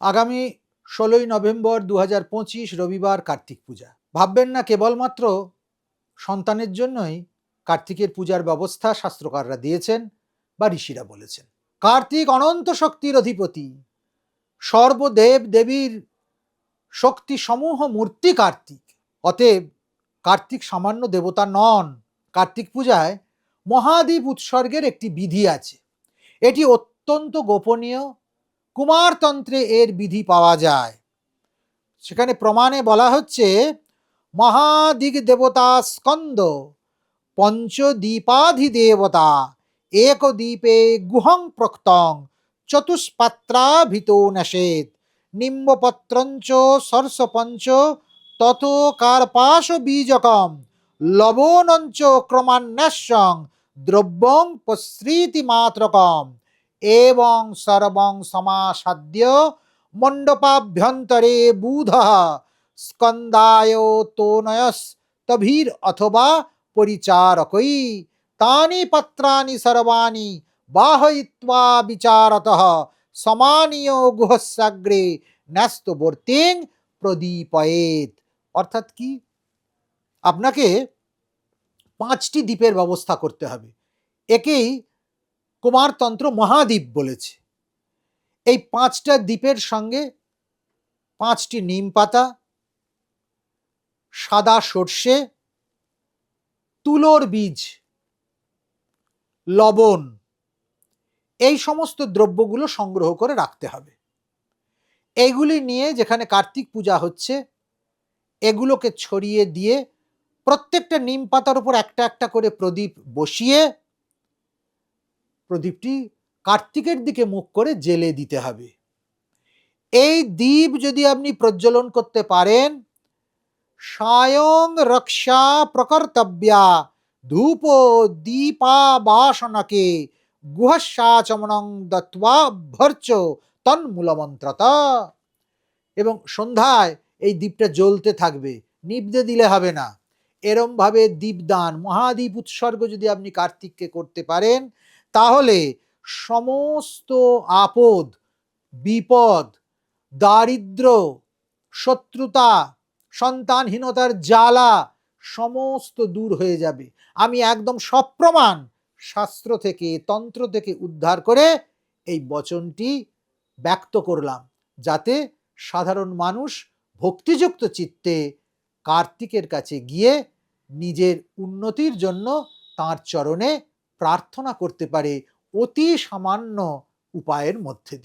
আগামী ষোলোই নভেম্বর দু রবিবার কার্তিক পূজা। ভাববেন না, কেবলমাত্র সন্তানের জন্যই কার্তিকের পূজার ব্যবস্থা শাস্ত্রকাররা দিয়েছেন বা ঋষিরা বলেছেন। কার্তিক অনন্ত শক্তির অধিপতি। সর্বদেব দেবীর শক্তি সমূহ মূর্তি কার্তিক। অতএব কার্তিক সামান্য দেবতা নন। কার্তিক পূজায় মহাদীপ উৎসর্গের একটি বিধি আছে। এটি অত্যন্ত গোপনীয় কুমারতন্ত্রে এর বিধি পাওয়া যায়। সেখানে প্রমাণে বলা হচ্ছে মহাদিগ দেবতা স্কন্দ পঞ্চদীপাধিদেবতা একদ্বীপে গুহং প্রক্তং, চতুষ্পাত্রাভিতো নশেত, নিম্বপত্রঞ্চ সরসপঞ্চ তত কার্পাশ বীজকম, লবণঞ্চ ক্রমান্যাসং দ্রব্যং পশ্রীতি মাত্রকম। এবং সর্বং সমাসাদ্য মণ্ডপাভ্যন্তরে বুধ স্কন্দায় তোনয়স্তভীর অথবা পরিচারকই তানি পত্রানি সর্বাণি বাহয়িত্বা বিচারতঃ সমানীয় গুহস্যাগ্রে ন্যস্তবর্তিং প্রদীপয়েত অর্থাৎ কি আপনাকে পাঁচটি দ্বীপের ব্যবস্থা করতে হবে একেই কুমারতন্ত্র মহাদ্বীপ বলেছে। এই পাঁচটা দ্বীপের সঙ্গে পাঁচটি নিম পাতা, সাদা সর্ষে, তুলোর বীজ, লবণ, এই সমস্ত দ্রব্যগুলো সংগ্রহ করে রাখতে হবে। এইগুলি নিয়ে যেখানে কার্তিক পূজা হচ্ছে, এগুলোকে ছড়িয়ে দিয়ে প্রত্যেকটা নিম পাতার উপর একটা একটা করে প্রদীপ বসিয়ে প্রদীপটি কার্তিকের দিকে মুখ করে জেলে দিতে হবে। এই দ্বীপ যদি আপনি প্রজ্বলন করতে পারেন, স্বয়ং রক্ষা প্রকর্তব্যা ধূপ দীপা বাসনকে গুহস্যাচমনং দত্ত্বা ভর্চ তন্মূলমন্ত্রত। এবং সন্ধ্যায় এই দ্বীপটা জ্বলতে থাকবে নিবদে দিলে হবে না। এরমভাবে দীপদান মহাদীপ উৎসর্গ যদি আপনি কার্তিককে করতে পারেন তাহলে সমস্ত আপদ, বিপদ, দারিদ্র, শত্রুতা, সন্তানহীনতার জ্বালা সমস্ত দূর হয়ে যাবে। আমি একদম সপ্রমাণ শাস্ত্র থেকে, তন্ত্র থেকে উদ্ধার করে এই বচনটি ব্যক্ত করলাম, যাতে সাধারণ মানুষ ভক্তিযুক্ত চিত্তে কার্তিকের কাছে গিয়ে নিজের উন্নতির জন্য তার চরণে প্রার্থনা করতে পারে অতি সামান্য উপায়ের মধ্যে দিয়ে।